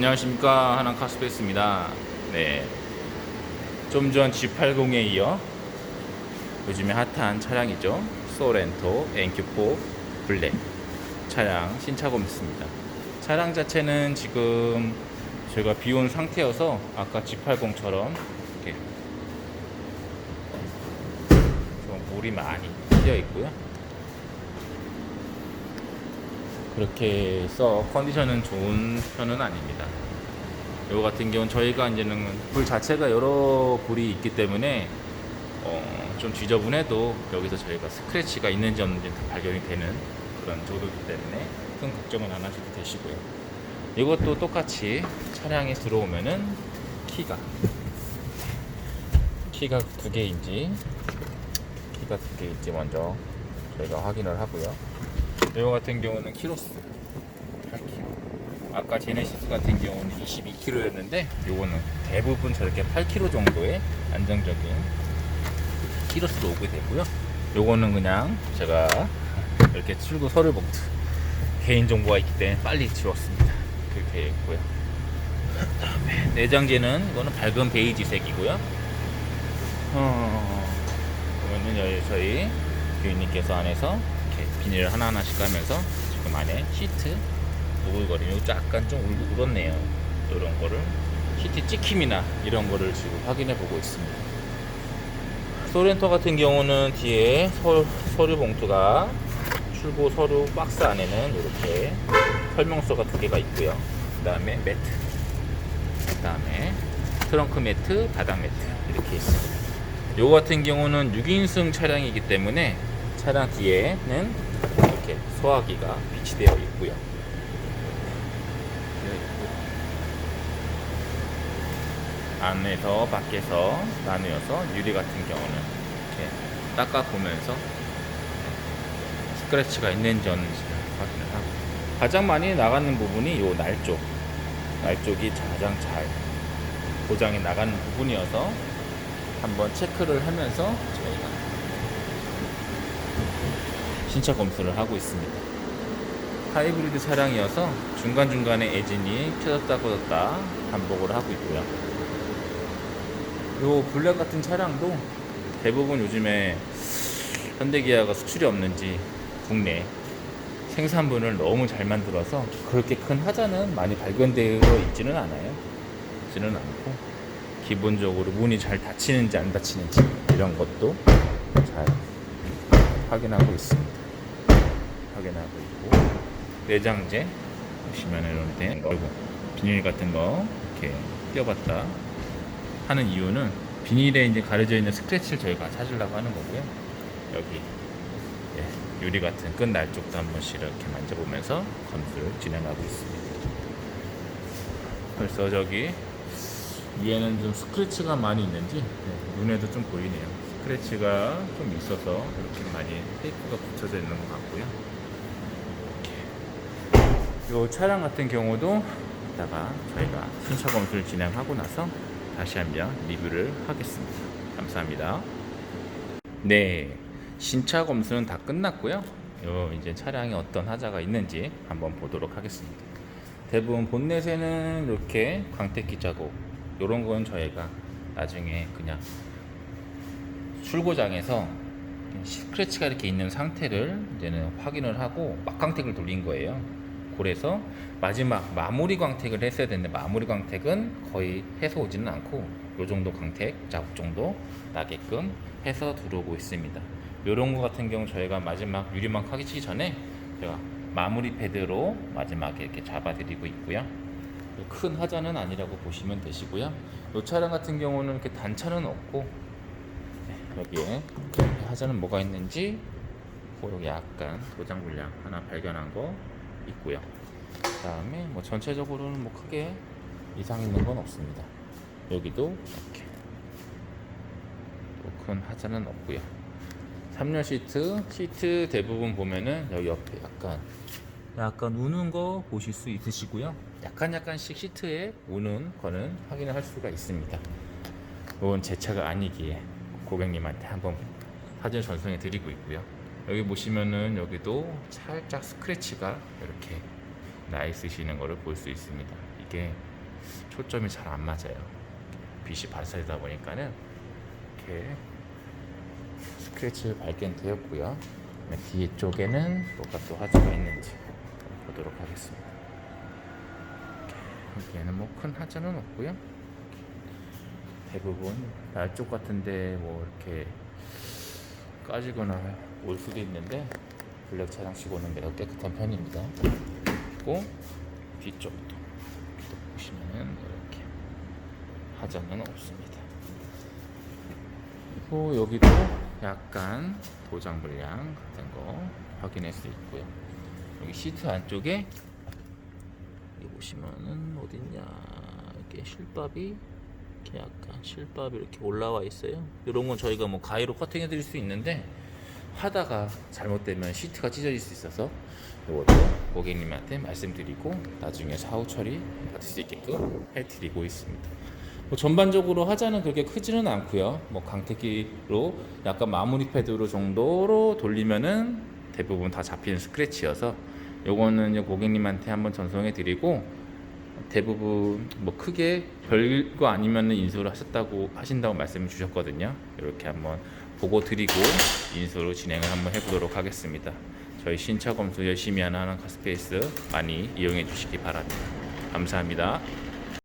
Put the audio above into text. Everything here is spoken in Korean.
안녕하십니까 하남 카스페이스입니다. 네. 좀 전 G80에 이어 요즘에 핫한 차량이죠. 소렌토 NQ4 블랙 차량 신차 검수입니다. 차량 자체는 지금 제가 비온 상태여서 아까 G80처럼 이렇게 좀 물이 많이 튀어 있고요. 그렇게 써 컨디션은 좋은 편은 아닙니다. 요 같은 경우는 저희가 이제는 불 자체가 여러 불이 있기 때문에 어, 좀 지저분해도 여기서 저희가 스크래치가 있는지 없는지 다 발견이 되는 그런 정도이기 때문에 큰 걱정은 안 하셔도 되시고요. 이것도 똑같이 차량에 들어오면은 키가 키가 두 개인지 키가 두 개인지 먼저 저희가 확인을 하고요. 이거 같은 경우는 키로수 8kg. 아까 제네시스 같은 경우는 22kg였는데 요거는 대부분 저렇게 8kg 정도의 안정적인 키로수로 오게 되고요. 요거는 그냥 제가 이렇게 출구 서류 봉투 개인 정보가 있기 때문에 빨리 지웠습니다. 그렇게 있고요. 그다음에 내장재는 이거는 밝은 베이지색이고요. 어, 이거는 여기 저희 교인님께서 안에서 비닐을 하나하나씩 까면서 지금 안에 시트 이거 약간 좀 울- 울었네요. 이런 거를 시트 찍힘이나 이런 거를 지금 확인해 보고 있습니다. 소렌토 같은 경우는 뒤에 서, 서류 봉투가 출고 서류 박스 안에는 이렇게 설명서가 두 개가 있고요. 그 다음에 매트, 그 다음에 트렁크 매트, 바닥 매트 이렇게 있습니다. 요 같은 경우는 6인승 차량이기 때문에 차량 뒤에는 이렇게 소화기가 비치되어 있고요. 안에서 밖에서 나누어서 유리 같은 경우는 이렇게 닦아 보면서 스크래치가 있는지 없는지 확인을 하고. 가장 많이 나가는 부분이 요날 쪽, 날 쪽이 가장 잘 고장이 나가는 부분이어서 한번 체크를 하면서 저희가 신차 검수를 하고 있습니다. 하이브리드 차량이어서 중간중간에 에진이 켜졌다 꺼졌다 반복을 하고 있고요. 요 블랙 같은 차량도 대부분 요즘에 현대기아가 수출이 없는지 국내 생산분을 너무 잘 만들어서 그렇게 큰 하자는 많이 발견되어 있지는 않아요. 있지는 않고 기본적으로 문이 잘 닫히는지 안 닫히는지 이런 것도 잘 확인하고 있습니다. 확인하고 있고 내장재 보시면 이런 거 비닐 같은 거 이렇게 껴봤다 하는 이유는 비닐에 이제 가려져 있는 스크래치를 저희가 찾으려고 하는 거고요. 여기 예, 유리 같은 끝날 쪽도 한 번씩 이렇게 만져보면서 검수를 진행하고 있습니다. 벌써 저기 위에는 좀 스크래치가 많이 있는지 네, 눈에도 좀 보이네요. 스크래치가 좀 있어서 이렇게 많이 테이프가 붙여져 있는 것 같고요. 이 차량 같은 경우도 이따가 저희가 신차 검수를 진행하고 나서 다시 한번 리뷰를 하겠습니다. 감사합니다. 네, 신차 검수는 다 끝났고요. 요 이제 차량에 어떤 하자가 있는지 한번 보도록 하겠습니다. 대부분 본넷에는 이렇게 광택기 자국 이런 건 저희가 나중에 그냥 출고장에서 스크래치가 이렇게 있는 상태를 이제는 확인을 하고 막광택을 돌린 거예요. 그래서 마지막 마무리 광택을 했어야 되는데 마무리 광택은 거의 해서 오지는 않고 요 정도 광택 자국 정도 나게끔 해서 들어오고 있습니다. 요런 거 같은 경우 저희가 마지막 유리막 하기 치 전에 제가 마무리 패드로 마지막에 이렇게 잡아드리고 있고요. 큰 하자는 아니라고 보시면 되시고요. 이 차량 같은 경우는 이렇게 단차는 없고 네, 여기에 하자는 뭐가 있는지 여기 약간 도장 불량 하나 발견한 거 있고요. 그 다음에 뭐 전체적으로는 뭐 크게 이상 있는 건 없습니다. 여기도 이렇게 또 큰 하자는 없고요. 3열 시트 시트 대부분 보면은 여기 옆에 약간 약간 우는 거 보실 수 있으시고요. 약간 약간씩 시트에 우는 거는 확인을 할 수가 있습니다. 이건 제 차가 아니기에 고객님한테 한번 사진 전송해 드리고 있고요. 여기 보시면은 여기도 살짝 스크래치가 이렇게 나 있으시는 거를 볼수 있습니다. 이게 초점이 잘 안 맞아요. 빛이 발사되다 보니까는 이렇게 스크래치 발견 되었고요. 네, 뒤쪽에는 뭐가 또 하자가 있는지 보도록 하겠습니다. 여기에는 뭐 큰 하자는 없고요. 대부분 날쪽 같은데 뭐 이렇게 까지거나 올 수도 있는데 블랙 차량치고는 매우 깨끗한 편입니다. 그리고 뒤쪽도 또 보시면은 이렇게 하자는 없습니다. 그리고 여기도 약간 도장 불량 같은 거 확인할 수 있고요. 여기 시트 안쪽에 여기 보시면은 어딨냐 이렇게 실밥이 이렇게 약간 실밥이 이렇게 올라와 있어요. 이런 건 저희가 뭐 가위로 커팅해 드릴 수 있는데 하다가 잘못되면 시트가 찢어질 수 있어서 이것도 고객님한테 말씀드리고 나중에 사후 처리 받을 수 있게끔 해드리고 있습니다. 뭐 전반적으로 하자는 그렇게 크지는 않고요. 뭐 강태기로 약간 마무리 패드로 정도로 돌리면은 대부분 다 잡히는 스크래치여서 요거는 고객님한테 한번 전송해 드리고 대부분 뭐 크게 별거 아니면은 인수를 하셨다고 하신다고 말씀을 주셨거든요. 이렇게 한번 보고 드리고 인수로 진행을 한번 해보도록 하겠습니다. 저희 신차 검수 열심히 하는 카스페이스 많이 이용해 주시기 바랍니다. 감사합니다.